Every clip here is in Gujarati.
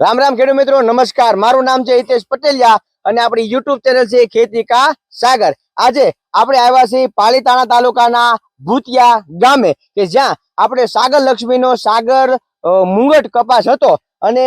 રામ રામ ખેડૂત મિત્રો, નમસ્કાર. મારું નામ છે હિતેશ પટેલિયા અને આપણી યુટ્યુબ ચેનલ છે ખેતી કા સાગર. આજે આપણે આવ્યા છીએ પાલીતાણા તાલુકાના ભૂતિયા ગામે, કે જ્યાં આપણે સાગર લક્ષ્મીનો સાગર મુંગટ કપાસ હતો અને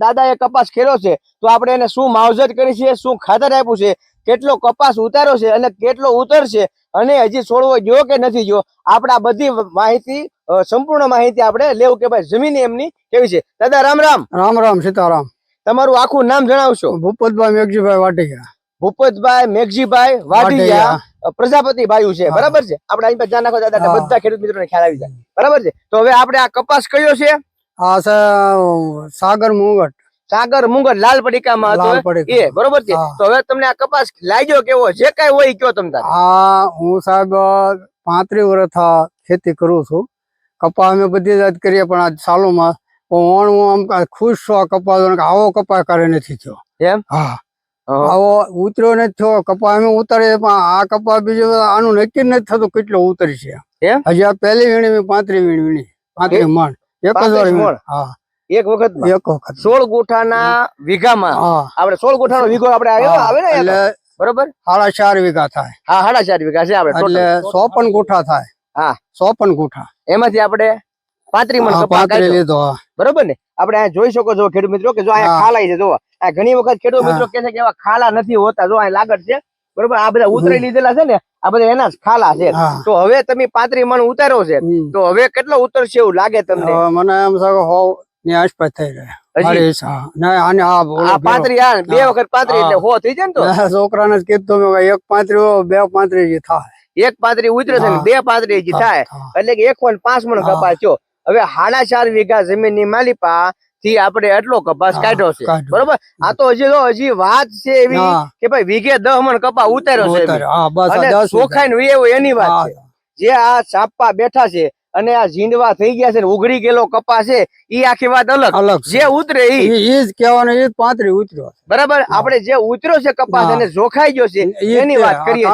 દાદાએ કપાસ ખેડ્યો છે. તો આપણે એને શું માવજત કરી છે, શું ખાતર આપ્યું છે, કેટલો કપાસ ઉતાર્યો છે અને કેટલો ઉતરશે અને હજી છોડવો જોયો કે નથી ગયો, આપણે બધી માહિતી સંપૂર્ણ માહિતી આપણે લેવું કે ભાઈ જમીન એમની કેવી છે? દાદા રામ રામ. રામ રામ સીતારામ. તમારું આખું નામ જણાવશો. ભૂપતભાઈ મેઘજીભાઈ વાટિકા ભૂપતભાઈ મેઘજીભાઈ વાઢિયા. પ્રજાપતિ ભાઈ છે. બરાબર છે? આપણે અહીં ધ્યાન નાખો દાદા બધા ખેડૂત મિત્રોને ખ્યાલ આવી જાય. બરાબર છે? તો હવે આપણે આ કપાસ કયો છે? આ સાગર મુંગટ. સાગર મુંગર લાલ પડીકામાં હતો. એ બરોબર છે? તો હવે તમને આ કપાસ લાગ્યો કેવો? જે કઈ હોય કયો તમને હા હું સાહેબ પાંત્રી વર્ષ ખેતી કરું છું. કપા અમે બધી જાત કરીએ પણ આ સાલોમાં પણ હું આમ ખુશ છું કપા આવો કપા કરે નથી થયો. એમ? હા. આવો ઉતર્યો નથી થયો કપા અમે ઉતારીએ પણ આ કપા બીજું આનું નક્કી નથી થતું કેટલો ઉતરી એમ? હજી આ પહેલી વીણી મેં પાંત્રીસ વીણી વીણી પાંત્રી મણ એક જ વાર 35 વીણી. મણ? હા. એક વખત એક વખત. સોળ ગોઠાના વીઘામાં? આપણે સોળ ગુઠાનો વીઘો આપણે આવે ને એટલે બરોબર? સાડા ચાર વીઘા થાય. હા સાડા ચાર વીઘા છે આપણે એટલે સો સોપન ગોઠા થાય. હા. સોપન ગુઠા. એમાંથી આપણે પાંત્રી મણ કપા લીધો બરોબર ને? આપણે અહીંયા જોઈ શકો છો ખેડૂત મિત્રો કે જો અહીંયા હા. ખાલા છે જો આ ઘણી વખત ખેડૂત મિત્રો કહે છે કે એવા ખાલા નથી હોતા જો અહીંયા લાગત છે. બરોબર? આ બધા ઉતરી લીધેલા છે ને આ બધા એના જ ખાલા છે. તો હવે તમે પાંત્રી મણ ઉતારો છે. તો હવે કેટલો ઉતરશે એવું લાગે તમને? મને એમ હોવની આસપાસ થઈ ગયા. ના, વખત. પાતરી એટલે હો. થઈ જાય ને તો? મેં છોકરાને જ કીધું એક પાંત્રી બે પાંત્રી થાય. એક પાતરી ઉતરે છે બે પાતરી હજી થાય. એટલે કે એક પોઈન્ટ પાંચ મણ કપાસ થયો. હવે સાડા ચાર વીઘા જમીનની માલિપા થી આપણે એટલો કપાસ કાઢ્યો છે. બરોબર? આ તો હજી તો હજી વાત છે એવી કે ભાઈ વીઘે દહ મણ કપા ઉતાર્યો છે અને ચોખાઈ એની વાત છે. જે આ સાપા બેઠા છે અને આ ઝીંડવા થઈ ગયા છે ને ઉઘડી ગયેલો કપા છે ઈ આખી વાત અલગ. અલગ જે ઉતરે ઈ. જ કહેવાનું ઈ જ પાંત્રી ઉતર્યો બરાબર? આપણે જે ઉતર્યો છે કપાસ. અને જોખાઈ ગયો છે એની વાત કરીએ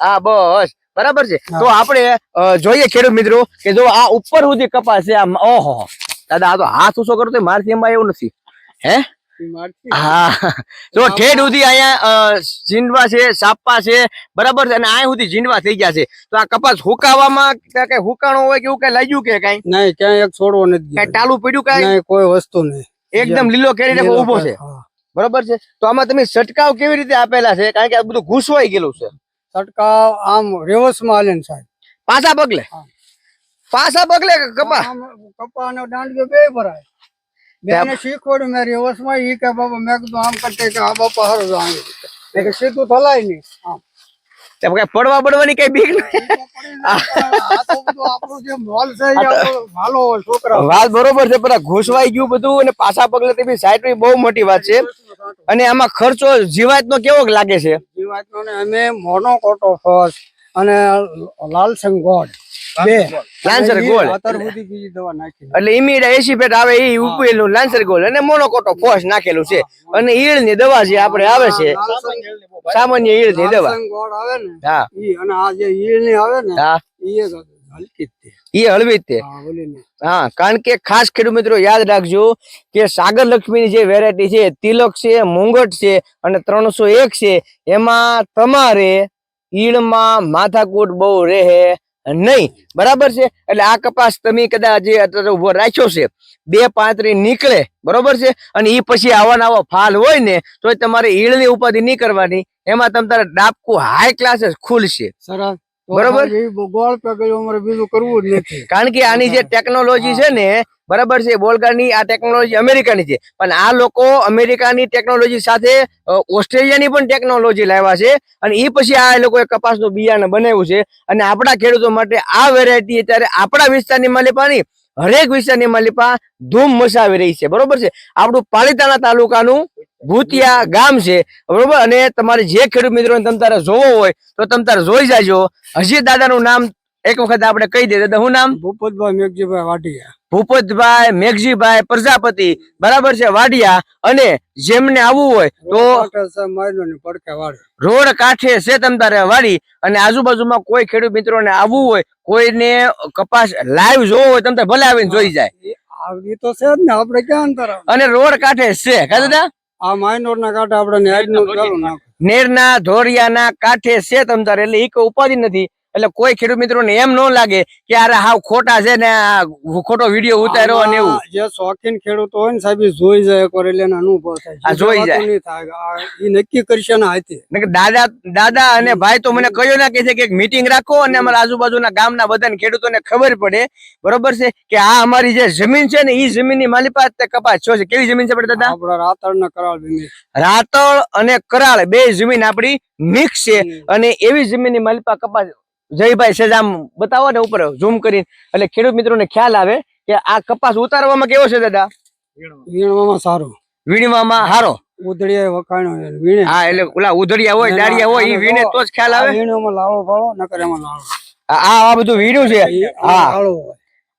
હા બસ. બરાબર છે? તો આપણે જોઈએ ખેડૂત મિત્રો કે જો આ ઉપર સુધી કપાસ છે આમ ઓહો. દાદા આ તો હાથ ઉછો કરો તો મારથી એમાં એવું નથી. હે? હા. જો ઠેડ સુધી અહીંયા અ, છે સાપા છે બરાબર છે અને આ સુધી ઝીંડવા થઈ ગયા છે. તો આ કપાસ હુકાવામાં કઈ હુકાણો હોય કે એવું કઈ લાગ્યું કે કઈ? નહીં ક્યાંય એક છોડવો નથી કઈ ગયો. પડ્યું કઈ? કોઈ વસ્તુ નહીં. એકદમ લીલો કેરી ઊભો છે. બરોબર છે? તો આમાં તમે છંટકાવ કેવી રીતે આપેલા છે? કારણ કે આ બધું ઘૂસવાઈ ગયેલું છે. છટકાવ આમ reverse માં હાલે ને સાહેબ. પાછા પગલે? પાસા પાછા પગલે કપા? કપા દાંડિયો બે ભરાય. બેને શીખવાડ્યું મેં reverse માં ઈ કે બાપા મેં કીધું આમ કરતે કે આ બાપા હારું છે. આમ. મેં કીધું સીધું થલાય નહીં. આમ. તેમ કઈ પડવા પડવાની કઈ બીક જે એ વાત બરોબર છે પણ ઘૂસવાઈ ગયું બધું અને પાછા પગલે તે બી સાઈડ બહુ મોટી વાત છે. અને આમાં ખર્ચો જીવાત નો કેવો લાગે છે? જીવાતનો ને અમે મોનો કોટો ફર્સ્ટ અને લાલસંગ ગોળ. બે. અને ઈ ગોળ. અત્યાર સુધી બીજી દવા નાખી એટલે ઇમીડા એસી પેટ આવે એ ઉપેલું લાન્સર ગોલ અને મોનોકોટો ફોસ નાખેલું છે. અને ઈળની દવા જે આપણે આવે છે સામાન્ય ઈળની દવા. લાલસંગ ગોળ આવે ને હા. અને આ જે ઈળની આવે ને હા. ઈ એક હલકી જ તે. એ હળવી તે હા કારણ કે ખાસ ખેડૂત મિત્રો યાદ રાખજો કે સાગર લક્ષ્મીની જે વેરાયટી છે તિલક છે મુંગટ છે અને ત્રણસો એક છે એમાં તમારે ઈળમાં માથાકૂટ બહુ રહે. નહીં બરાબર છે? એટલે આ કપાસ તમે કદાચ જે અત્યારે ઊભો રાખ્યો છે બે પાંત્રી નીકળે બરોબર છે? અને એ પછી આવા નવા ફાલ હોય ને તો તમારે ઈળની ઉપાધિ નહીં કરવાની. એમાં તમ તારે ડાબકું હાઈ ક્લાસ ખુલશે. સરસ. બરોબર. ગોળ અમારે બીજું કરવું જ નથી. કારણ કે આની જે ટેકનોલોજી છે ને બરાબર છે બોલગાની આ ટેકનોલોજી અમેરિકાની છે. પણ આ લોકો અમેરિકાની ટેકનોલોજી સાથે ઓસ્ટ્રેલિયાની પણ ટેકનોલોજી લાવ્યા છે અને એ પછી આ લોકોએ કપાસનું બિયારણ બનાવ્યું છે. અને આપણા ખેડૂતો માટે આ વેરાયટી અત્યારે આપણા વિસ્તારની માલિપાની, હરેક વિસ્તારની માલિપા ધૂમ મચાવી રહી છે. બરોબર છે? આપણું પાલિતાણા તાલુકાનું ભૂતિયા ગામ છે. બરોબર? અને તમારે જે ખેડૂત મિત્રોને તમે તારે જોવો હોય, તો તમ તારે જોઈ જાજો. હજી દાદાનું નામ એક વખત આપણે કહી દઈએ દાદા શું નામ? ભૂપતભાઈ મેઘજીભાઈ વાઢિયા. ભૂપતભાઈ મેઘજીભાઈ પ્રજાપતિ. બરાબર છે વાડિયા અને જેમને આવવું હોય તો રોડ કાંઠે છે તમતારે વાડી. અને આજુબાજુમાં કોઈ ખેડૂત મિત્રોને આવવું હોય કોઈને કપાસ લાઈવ જોવો હોય તમતારે ભલે આવીને જોઈ જાય. તો છે જ ને આપણે ક્યાં અંતર અને રોડ કાંઠે છે કા દાદા? આ માઇનોર ના કાંઠે આપણે નેરના ધોરિયાના કાંઠે છે તમ તારે એટલે એક ઉપાધિ નથી. એટલે કોઈ ખેડૂત મિત્રોને એમ ન લાગે કે અરે હાવ ખોટા છે ને આ ખોટો વીડિયો ઉતાર્યો અને એવું. જે શોખીન ખેડૂતો હોય ને સાહેબ જોઈ જાય કરે એટલે અનુભવ થાય જોઈ જાય. ઈ નક્કી કરશે ને હાથે. દાદા દાદા અને ભાઈ તો મને કયો ના કે છે કે એક મીટિંગ રાખો અને અમારા આજુબાજુના ગામના બધા ખેડૂતોને ખબર પડે. બરોબર છે? કે આ અમારી જે જમીન છે ને એ જમીનની માલિકાત તે કપાસ છો છે. કેવી જમીન છે આપણે દાદા? રાતળ ને કરાળ રાતળ અને કરાળ બે જમીન આપણી મિક્સ છે. અને એવી જમીનની માલિપા કપાસ જયભાઈ સેજામ બતાવો ને ઉપર ઝૂમ કરીને. એટલે ખેડૂત મિત્રોને ખ્યાલ આવે કે આ કપાસ ઉતારવામાં કેવો છે દાદા? વીણવામાં સારો. વીણવામાં હારો? ઉધડિયા વખાણો વીણે. હા એટલે ઓલા ઉધડિયા હોય અને હોય એ વીણે તો જ ખ્યાલ આવે? વીણવામાં લાળો ફાળો નકર એમાં લાળો આ આ બધું વીણ્યું છે? હા.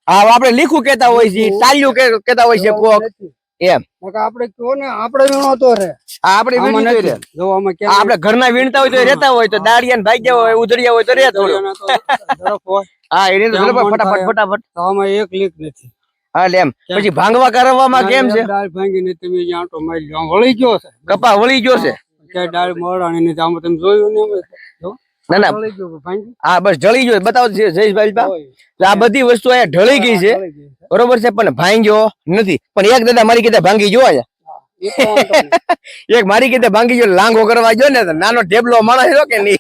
હા આપણે લીખું કેતા હોય છે તાલ્યું કેતા હોય છે કોક. એમ. આપણે કયો ને આપણે વીણો તો રે આપણે આમાં વીણ્યું જો આમાં કેમ આપણે ઘરના વીણતા હોય તો રહેતા હોય તો દાળિયા ભાગ્યા હોય ઉધડિયા હોય તો રહે થોડું હા એની તો ફટાફટ ફટાફટ તો એક લીક નથી. હા એમ. પછી ભાંગવા કરવામાં કેમ છે? એક ભાંગીને તમે આંટો મારી લ્યો. વળી ગયો છે. કપા વળી ગયો છે. ડાળ મોડાણી આમાં તમે જોયું ને ના ના. હા બસ જળી ગયો. બતાવો જયેશભાઈ આ બધી વસ્તુ અહીંયા ઢળી ગઈ છે. બરોબર છે પણ ભાંગ્યો નથી. પણ એક દાદા મારી કીધે ભાંગી જોવા છે. એક મારી કીધે ભાંગી ગયો લાંગો કરવા ગયો ને નાનો ઢેબલો માણસ રહ્યો કે નહીં?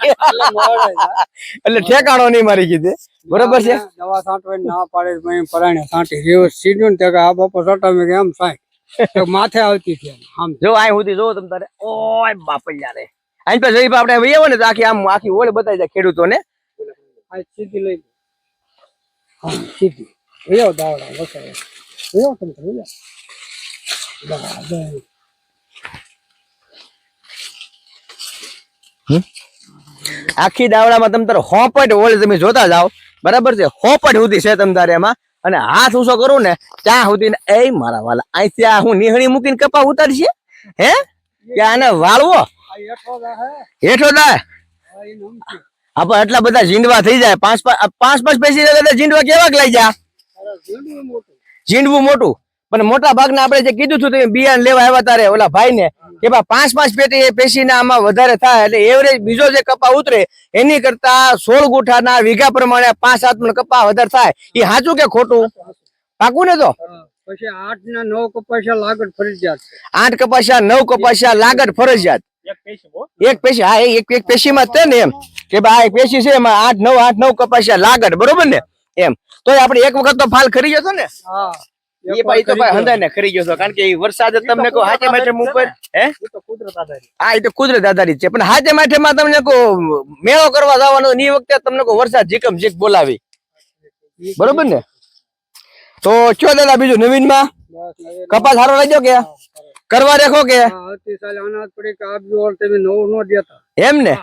એટલે ઠેકાણો નહીં મારી કીધે. બરોબર છે? દવા- સાંટવાઈ ના પાડે પરાણે સાંટી રિવર્સ સીધું ને આ બાપા છાંટા મેં એમ સાંઈ માથે આવતી છે આમ. જો આ સુધી જો તમ તારે. ઓય બાપ યારે અહીં પાસે જઈ આપણે વહી આવો ને તો આખી આમ આખી ઓળ બતાવી જાય ખેડૂતોને. આ સીધી લઈ હા સીધી. વયો દાવડા વસાવે. વયો તમે તો વયો. આખી દાવડામાં તમ તારે હોપટ ઓળ તમે જોતા જાઓ. બરાબર છે? હોપટ સુધી છે તમ તારે એમાં. અને હાથ ઊંચો કરું ને ત્યાં સુધી એ મારા વાલા અહીંથી ત્યાં હું નિહણી મૂકીને કપા ઉતારશે હે? કે આને વાળવો? હેઠો દા હેઠો થાય આ ઈ નમકી. આપણે એટલા બધા જીંડવા થઈ જાય. પાંચ પાંચ પાંચ પાંચ જીંડવા કેવાક લઈ જા. જીંડવું મોટું. પણ મોટા ભાગના આપણે જે કીધું હતું બિયારણ લેવા આવ્યા તારે ઓલા ભાઈ ને કે પાંચ પાંચ પેટી પેશીના આમાં વધારે થાય એટલે એવરેજ બીજો જે કપા ઉતરે એની કરતા સોળ ગુઠાના વીઘા પ્રમાણે પાંચ સાત મણ કપા વધારે થાય. એ સાચું કે ખોટું? પાકું ને તો? પછી આઠ ના નવ કપાસિયા લાગત ફરજિયાત આઠ કપાસિયા નવ કપાસિયા લાગત ફરજિયાત. એક પેશી હા. એક એક પેશીમાં જ છે ને એમ કે ભાઈ એક પેશી છે એમાં આઠ નવ આઠ નવ કપાસિયા લાગડ બરોબર ને? એમ. તો આપણે એક વખત તો ફાલ ખરી જતો ને? એ ભાઈ તો ભાઈ હંધાય ખરી ગયો છો કારણ કે વરસાદ તમને કહો હાથે માથે ઉપર હે? એ તો કુદરત આધારિત. હા એ તો કુદરત આધારિત છે પણ હાથે માથે માં તમને કહો મેળો કરવા જવાનો ને એ વખતે તમને કહો વરસાદ જીકમ જીક બોલાવી. બરોબર ને? તો કયો દાદા બીજું નવીનમાં કપાસ સારો લાગ્યો કે? કરવા રાખો કે? એમ ને?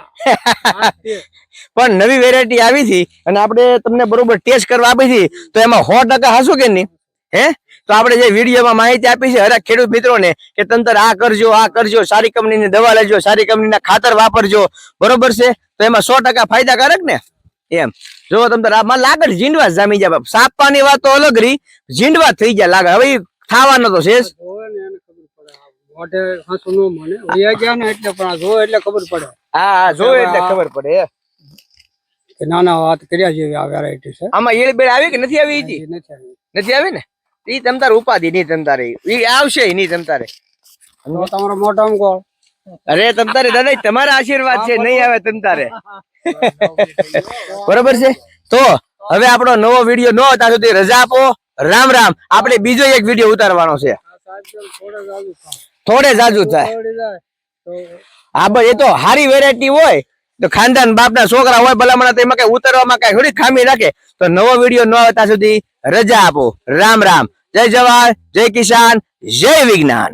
પણ નવી વેરાયટી આવી હતી અને આપણે તમને બરોબર ટેસ્ટ કરવા આપી હતી તો એમાં સો ટકા હાસુ કે નહીં? હે? તો આપણે જે વિડીયોમાં માહિતી આપી છે હરેક ખેડૂત મિત્રોને કે તંતર આ કરજો આ કરજો સારી કંપનીની દવા લેજો સારી કંપનીના ખાતર વાપરજો બરોબર છે? તો એમાં સો ટકા ફાયદાકારક ને? એમ. જો તમતર આમાં લાગડ જીંડવા જામી જાય. બાપ. સાપવાની વાત તો અલગ રહી જીંડવા થઈ જાય લાગે. હવે ખાવાનો તો છે જ. જોવે ને એને ખબર પડે આ મોઢે હાંસુ ન મને વયા ગયા ને એટલે પણ આ જોવે એટલે ખબર પડે. હા હા જોવે એટલે ખબર પડે કે નાના વાત કર્યા જેવી આ વેરાયટી છે. આમાં ઈળ બેળ આવી કે નથી આવી ઈ? નથી આવી. નથી આવી ને? ઈ તમતાર ઉપાધિ નહીં તમતારે ઈ આવશે નહીં તમતારે તો તમારો મોઢામાં ગોળ. અરે તમતારે દાદા ઈ તમારા આશીર્વાદ છે નહીં આવે તમતારે બરોબર છે? તો હવે આપણો નવો વીડિયો ન ત્યાં સુધી રજા આપો. રામ રામ. આપણે બીજો એક વીડિયો ઉતારવાનો છે. થોડે. જાજુ થાય. હા બસ એ તો હારી વેરાયટી હોય. તો ખાનદાન બાપના છોકરા હોય ભલામણ તો એમાં કઈ ઉતરવામાં કઈ થોડી ખામી રાખે. તો નવો વીડિયો ન આવે ત્યાં સુધી રજા આપો. રામ રામ. જય જવાન જય કિસાન જય વિજ્ઞાન.